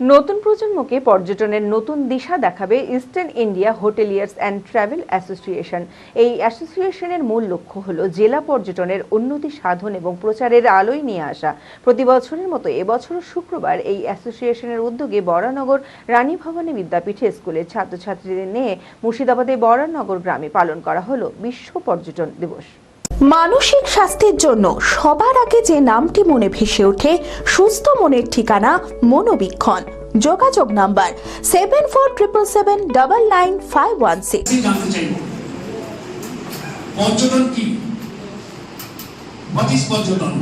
নতুন প্রজন্মকে পর্যটনের নতুন দিশা দেখাবে eastern India hoteliers and travel association এই অ্যাসোসিয়েশনের মূল লক্ষ্য হল জেলা পর্যটনের উন্নতি সাধন এবং প্রচারের আলোয় নিয়ে আসা। প্রতি বছরের মতো এবছরও শুক্রবার এই অ্যাসোসিয়েশনের উদ্যোগে বরানগর রানী ভবানী বিদ্যাপীঠে স্কুলের ছাত্রছাত্রীদের নিয়ে মুর্শিদাবাদের বরানগর গ্রামে পালন করা হলো বিশ্ব পর্যটন দিবস। মানসিক স্বাস্থ্যের জন্য সবার আগে যে নামটি মনে ভেসে ওঠে, সুস্থ মনের ঠিকানা মনোবীক্ষণ। যোগাযোগ number seven four triple seven double nine five one six পর্যটন কি? পর্যটন?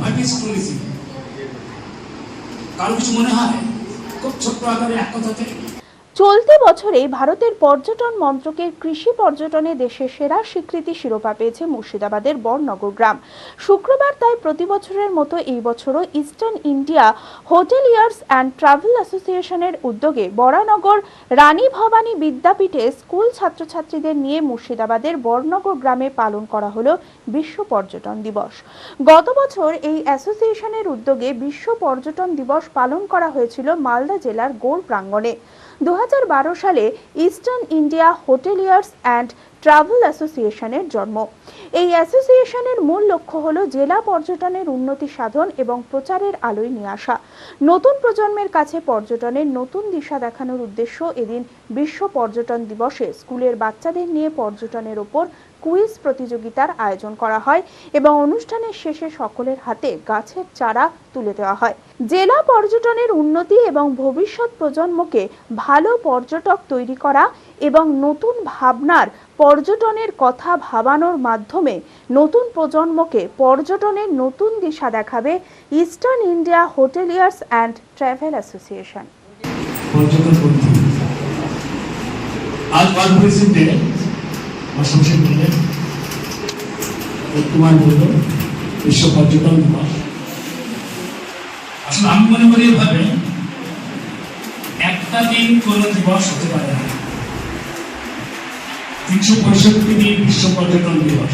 কারও কিছু মনে হয়? খুব ছোট্ট আকারে এক কথাতে চলতি বছরে ভারতের পর্যটন মন্ত্রকের কৃষি পর্যটনে দেশের সেরা স্বীকৃতি শিরোপা পেয়েছে মুর্শিদাবাদের বরনগর গ্রাম। শুক্রবার তাই প্রতি বছরের মতো এই বছরও eastern India hoteliers and travel অ্যাসোসিয়েশনের উদ্যোগে বরানগর রানী ভবানী বিদ্যাপীঠে স্কুল ছাত্রছাত্রীদের নিয়ে মুর্শিদাবাদের বরনগর গ্রামে পালন করা হলো বিশ্ব পর্যটন দিবস। গত বছর এই অ্যাসোসিয়েশনের উদ্যোগে বিশ্ব পর্যটন দিবস পালন করা হয়েছিল মালদা জেলার গোল প্রাঙ্গণে। দু হাজার বারো সালে eastern India hoteliers and travel অ্যাসোসিয়েশনের জন্ম। এই অ্যাসোসিয়েশনের মূল লক্ষ্য হল জেলা পর্যটনের উন্নতি সাধন এবং প্রচারের আলোয় নিয়ে আসা। নতুন প্রজন্মের কাছে পর্যটনের নতুন দিশা দেখানোর উদ্দেশ্য এদিন বিশ্ব পর্যটন দিবসে স্কুলের বাচ্চাদের নিয়ে পর্যটনের ওপর কুইজ প্রতিযোগিতার আয়োজন করা হয় এবং অনুষ্ঠানের শেষে সকলের হাতে গাছের চারা তুলে দেওয়া হয়। জেলা পর্যটনের উন্নতি এবং ভবিষ্যৎ প্রজন্মকে ভালো পর্যটক তৈরি করা এবং নতুন ভাবনার পর্যটনের কথা ভাবানোর মাধ্যমে নতুন প্রজন্মকে পর্যটনের নতুন দিশা দেখাবে eastern India hoteliers and travel association আজ ট্যুরিজম ডে সংসদ বললেন তোমার বিশ্ব পর্যটন দিবস। আসলে আমি মনে করি এভাবে একটা দিন কোনো দিবস হতে পারে না। তিনশো পঁয়ষট্টি দিন বিশ্ব পর্যটন দিবস।